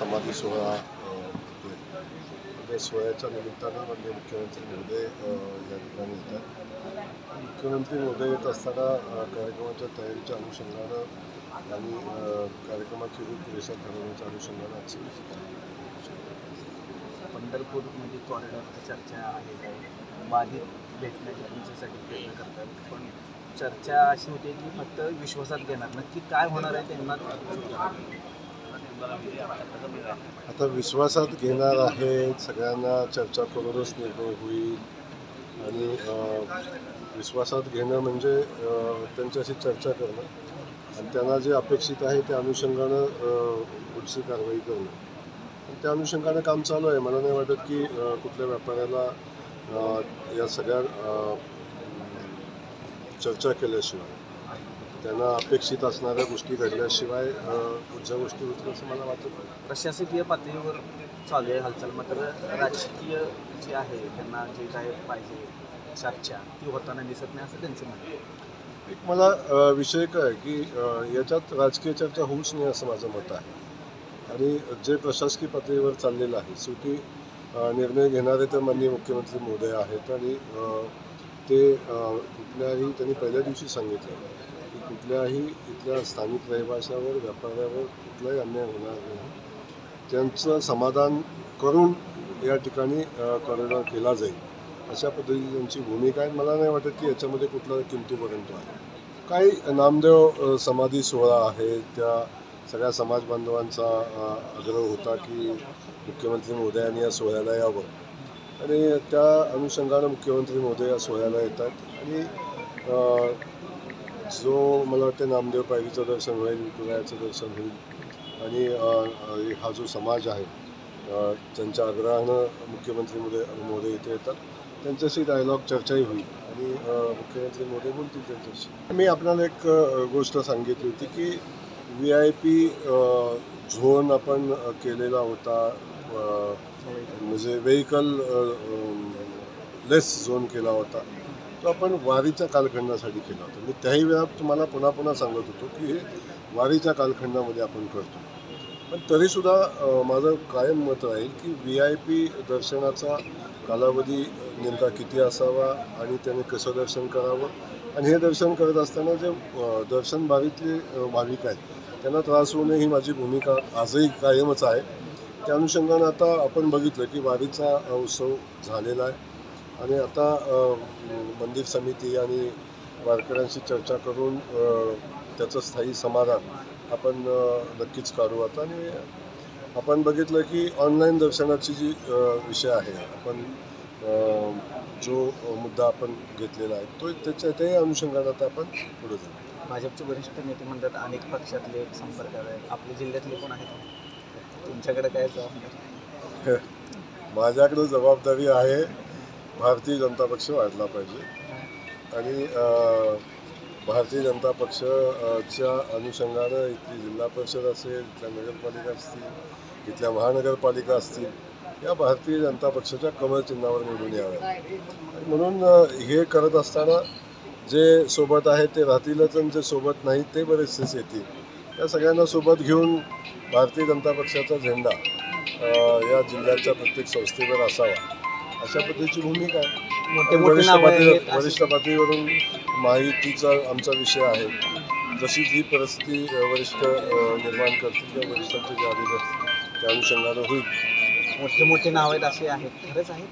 समाधी सोहळा त्या सोहळ्याच्या निमित्तानं म्हणजे मुख्यमंत्री महोदय या ठिकाणी येतात. मुख्यमंत्री महोदय येत असताना कार्यक्रमाच्या तयारीच्या अनुषंगानं आणि कार्यक्रमाची रूपरेषा ठरवण्याच्या अनुषंगानं आजची visit पंढरपूरमध्ये कॉरिडॉरची चर्चा आहे बाधित भेटण्याच्या त्यांच्यासाठी प्रयत्न करतात. पण चर्चा अशी होती की फक्त विश्वासात घेणार. नक्की काय होणार आहे त्यांना आता विश्वासात घेणार आहे सगळ्यांना चर्चा करूनच निर्णय होईल. आणि विश्वासात घेणं म्हणजे त्यांच्याशी चर्चा करणं. आणि त्यांना जे अपेक्षित आहे त्या अनुषंगानं पुढची कारवाई करणं. त्या अनुषंगानं काम चालू आहे. मला नाही वाटत की कुठल्या व्यापाऱ्याला या सगळ्या चर्चा केल्याशिवाय. त्यांना अपेक्षित असणाऱ्या गोष्टी घडल्याशिवाय पुढच्या गोष्टी होतील असं मला वाटत प्रशासकीय पातळीवर चालू आहे हालचाल मात्र राजकीय जे आहे त्यांना जे काय पाहिजे चर्चा ती होताना दिसत नाही असं त्यांचं म्हणणं. एक मला विषय काय आहे की याच्यात राजकीय चर्चा होऊच नाही असं माझं मत आहे. आणि जे प्रशासकीय पातळीवर चाललेलं आहे शेवटी निर्णय घेणारे तर माननीय मुख्यमंत्री महोदय आहेत आणि ते कुठल्याही त्यांनी पहिल्या दिवशी सांगितलं. कुठल्याही इथल्या स्थानिक रहिवाशावर व्यापाऱ्यावर कुठलाही अन्याय होणार नाही. त्यांचं समाधान करून या ठिकाणी कॉरिडॉर केला जाईल. अशा पद्धतीची त्यांची भूमिका आहे. मला नाही वाटत की याच्यामध्ये कुठला किंतूपर्यंत आहे. काही नामदेव समाधी सोहळा आहे. त्या सगळ्या समाज बांधवांचा आग्रह होता की मुख्यमंत्री महोदयांनी या सोहळ्याला यावं. आणि त्या अनुषंगानं मुख्यमंत्री महोदय या सोहळ्याला येतात. आणि जो मला वाटतं नामदेव पायरीचं दर्शन होईल विठुरायाचं दर्शन होईल आणि हा जो समाज आहे त्यांच्या आग्रहानं मुख्यमंत्री महोदय महोदय इथे येतात त्यांच्याशी डायलॉग चर्चाही होईल. आणि मुख्यमंत्री मोदी बोलतील त्यांच्याशी. मी आपल्याला एक गोष्ट सांगितली होती की व्ही आय पी झोन आपण केलेला होता म्हणजे व्हेकल लेस झोन केला होता. तो आपण वारीच्या कालखंडासाठी केला होता. मी त्याही वेळा तुम्हाला पुन्हा पुन्हा सांगत होतो की हे वारीच्या कालखंडामध्ये आपण करतो. पण तरीसुद्धा माझं कायम मत राहील की व्ही आय पी दर्शनाचा कालावधी नेमका किती असावा आणि त्याने कसं दर्शन करावं? आणि हे दर्शन करत असताना जे दर्शन भावितले भाविक आहेत त्यांना त्रास होऊ नये ही माझी भूमिका आजही कायमच आहे. त्या अनुषंगानं आता आपण बघितलं की वारीचा उत्सव झालेला आहे. आणि आता मंदिर समिती आणि वारकऱ्यांशी चर्चा करून त्याचं स्थायी समाधान आपण नक्कीच काढू आता. आणि आपण बघितलं की ऑनलाईन दर्शनाची जी विषय आहे आपण जो मुद्दा आपण घेतलेला आहे तो त्याच्या त्याही अनुषंगानं आता आपण पुढे जाऊ. भाजपचे वरिष्ठ नेते म्हणतात अनेक पक्षातले संपर्कात आहेत आपल्या जिल्ह्यातले कोण आहेत? तुमच्याकडे काय जबाबदारी? माझ्याकडे जबाबदारी आहे भारतीय जनता पक्ष वाढला पाहिजे. आणि भारतीय जनता पक्षाच्या अनुषंगानं इथली जिल्हा परिषद असेल इथल्या नगरपालिका असतील इथल्या महानगरपालिका असतील या भारतीय जनता पक्षाच्या कमळ चिन्हावर निवडून याव्या म्हणून हे करत असताना जे सोबत आहेत ते राहतीलच आणि जे सोबत नाहीत ते बरेचसेच येतील. या सगळ्यांना सोबत घेऊन भारतीय जनता पक्षाचा झेंडा या जिल्ह्याच्या प्रत्येक संस्थेवर असावा. अशा पद्धतीची भूमिका आहे. वरिष्ठ पातळी वरिष्ठ पातळीवरून माहितीचा आमचा विषय आहे. जशी जी परिस्थिती वरिष्ठ निर्माण करतील त्या वरिष्ठांचे जे आदेश असतील त्या अनुषंगानं होईल. मोठे मोठे नाव आहेत असे आहेत. खरंच आहेत.